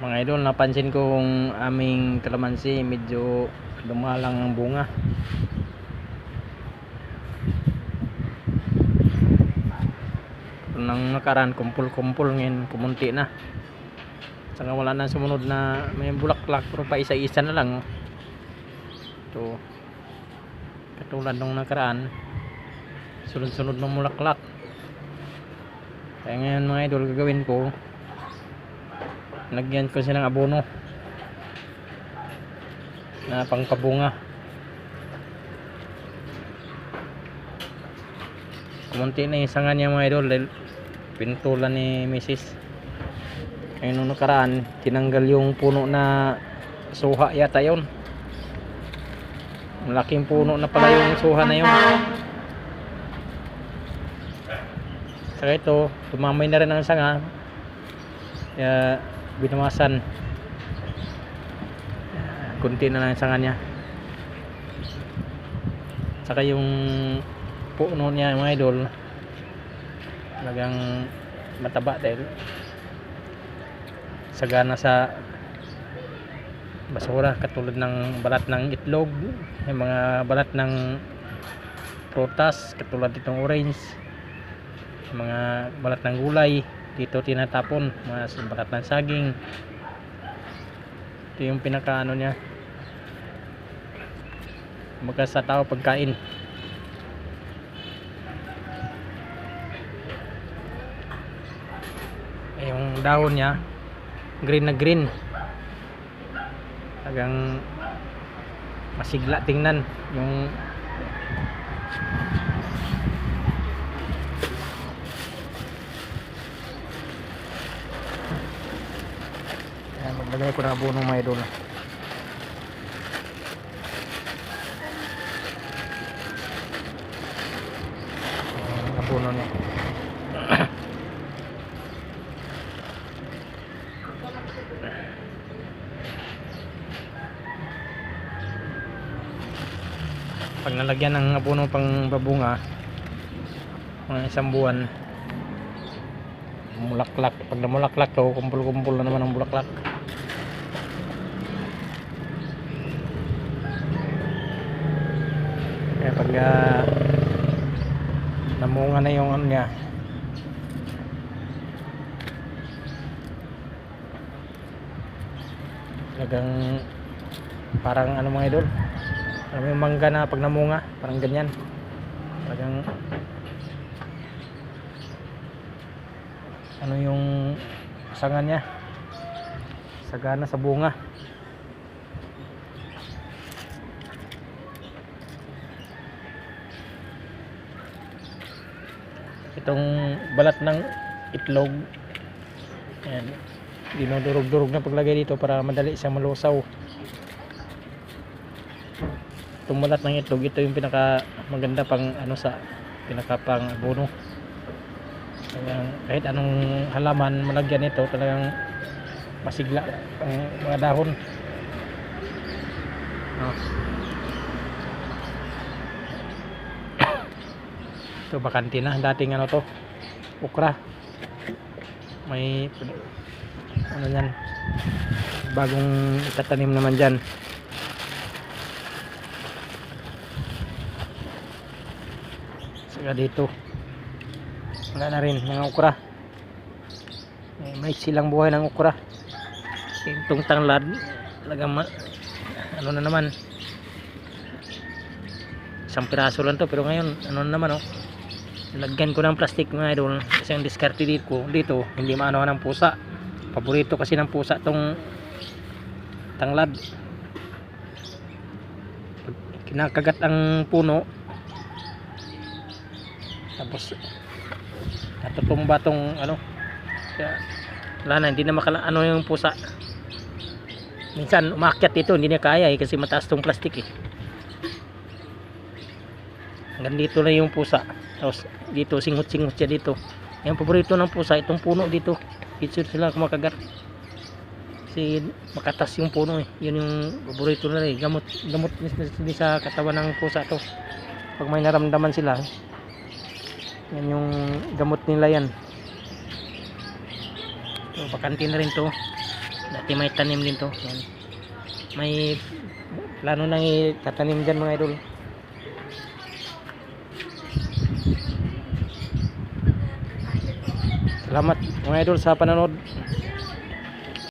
Mga idol, napansin ko kung aming kalamansi medyo lumalang ang bunga. Nang nakaraan, kumpul-kumpul ngayon, kumunti na. Saka wala na sumunod na may bulaklak pero pa isa-isa na lang. oh. Ito. Katulad nung nakaraan, sunod-sunod ng bulaklak. Kaya ngayon mga idol, gagawin ko, Lagyan ko silang abono na pangpabunga. Kumunti na yung sanga niya mga idol dahil pintulan ni Mrs. Ngayon nung nakaraan, tinanggal yung puno na suha yata yun. Malaking puno na pala yung suha na yun. Saka ito, tumamay na rin ang sanga. Kaya binawasan. Kunti na lang sa kanya. Saka yung puno niya mga idol talagang mataba dahil sagana sa basura katulad ng balat ng itlog yung mga balat ng prutas katulad itong orange mga balat ng gulay dito tinatapon mga balat ng saging. Ito yung pinaka ano kumbaga sa tao pagkain. Eh, yung dahon niya green na green. Tagang masigla tingnan yung Maglagay ko na abono mga idol. Abono niya. Pag nalagyan ng abono pang babunga, mga isang buwan, mulaklak pag namulaklak kumpul-kumpul na naman ang bulaklak kaya pag ah, namunga na yung ano niya. Talagang parang ano mga idol parang yung mangga na pag namunga parang ganyan. Talagang ano yung sanga niya? Sagana sa bunga itong balat ng itlog. Ayan. Dinudurog-durog na paglagay dito para madali siya malusaw. Itong balat ng itlog ito yung pinaka maganda pang ano sa pinaka pang abono Talagang kahit anong halaman malagyan nito talagang masigla ang mga dahon. Oh. Ito bakante na. Dating ano to? Ukra may ano yan? Bagong itatanim naman dyan. Saka dito. Wala na rin mga ukra eh, may silang buhay ng ukra itong tanglad. Talagang ma- ano na naman. Isang piraso lang to pero ngayon ano na naman oh lagyan ko ng plastic mga idol kasi ang diskarte dito, dito hindi maano ng pusa. Paborito kasi ng pusa tong tanglad. Kinakagat ang puno. Tapos natutumba tong ano? Kaya wala na hindi na makala ano yung pusa. Minsan umakyat dito hindi niya kaya eh, kasi mataas tong plastic eh hanggang dito na yung pusa. Tapos dito singot singot siya dito. Yung paborito ng pusa itong puno dito. Dito sila kumakagat. Kasi makatas yung puno eh. Yun yung paborito nila eh. Gamot gamot ni sa katawan ng pusa to. Pag may naramdaman sila yan yung gamot nila yan. So bakante na rin to. Dati may tanim din to. Yan. May plano nang itatanim dyan mga idol. Salamat mga idol sa panonood.